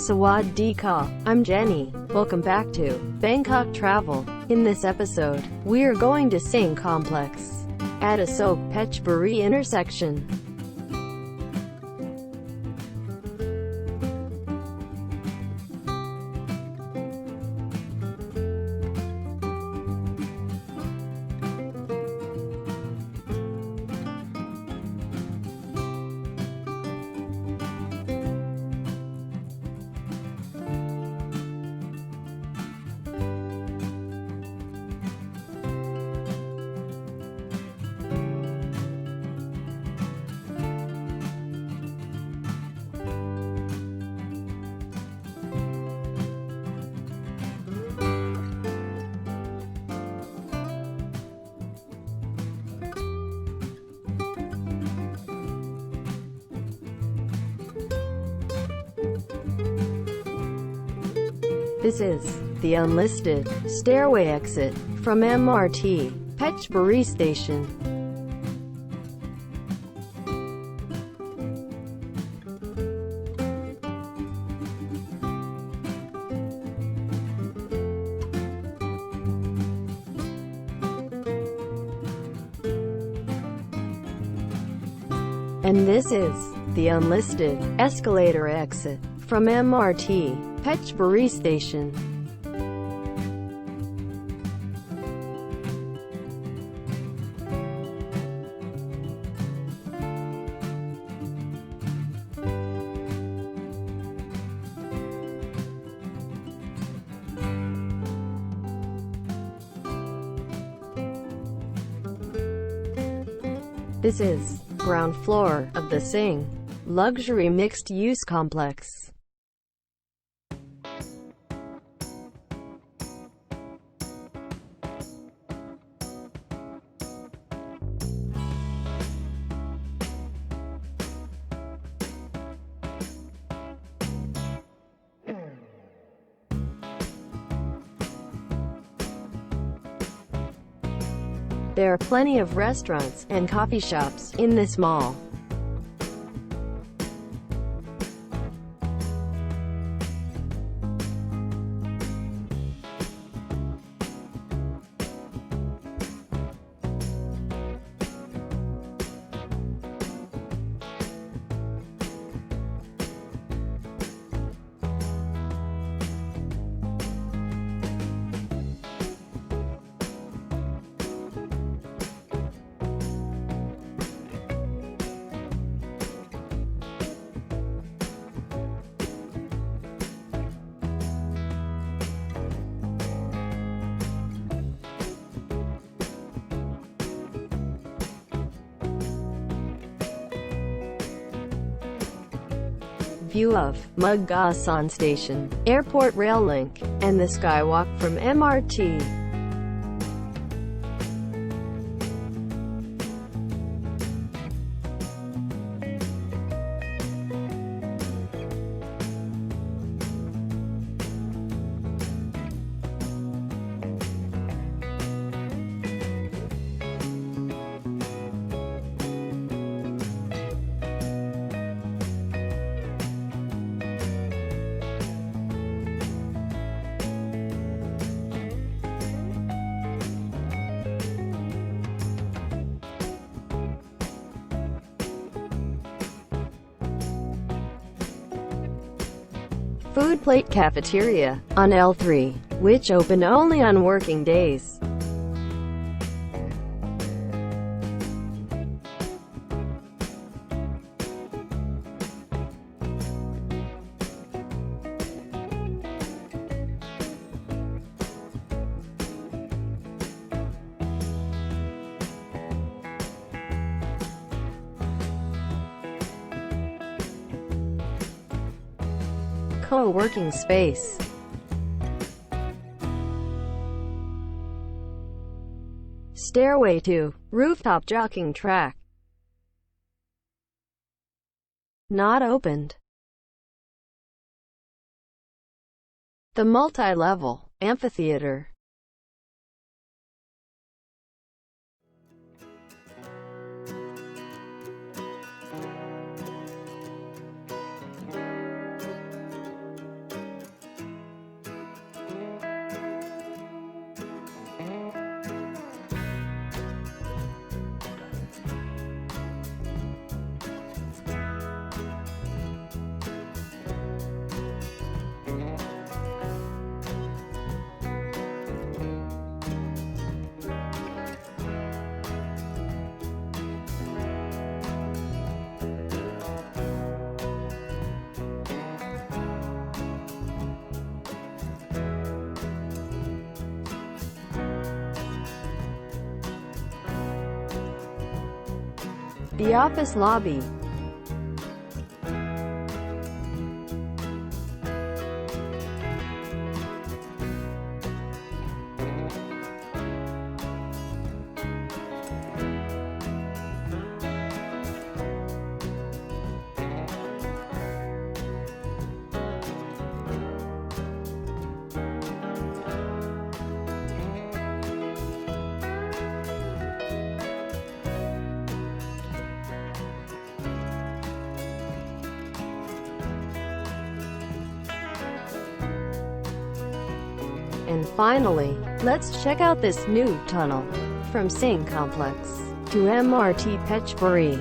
Sawadee Ka, I'm Jenny. Welcome back to Bangkok Travel. In this episode, we are going to Sing Complex at Asok Pechbury intersection. This is the unlisted stairway exit from MRT Pechbury Station. And this is the unlisted escalator exit from MRT Pechbury Station. This is ground floor of the Sing luxury mixed-use complex. There are plenty of restaurants and coffee shops in this mall. View of Mugasan Station, Airport Rail Link, and the Skywalk from MRT. Food Plate Cafeteria, on L3, which open only on working days. Co-working space. Stairway to rooftop jogging track. Not opened. The multi-level amphitheater. The office lobby. And finally, let's check out this new tunnel. From Singh Complex to MRT Pechbury.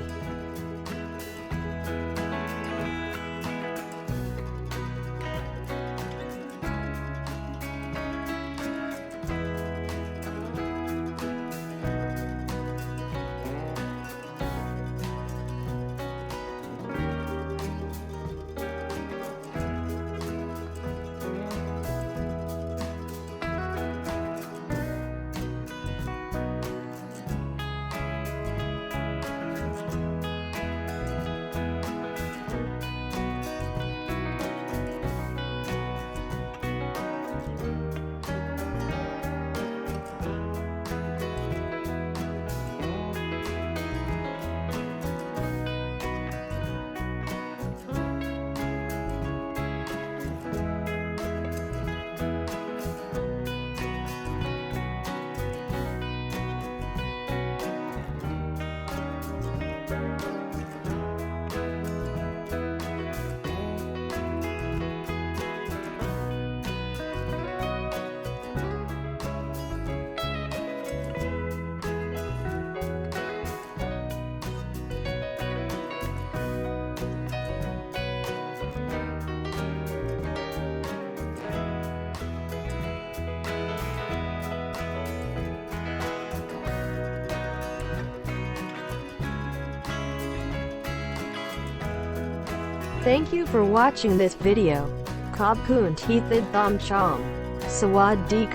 Thank you for watching this video. Kunt Heathid Thom chom. Sawad Dee.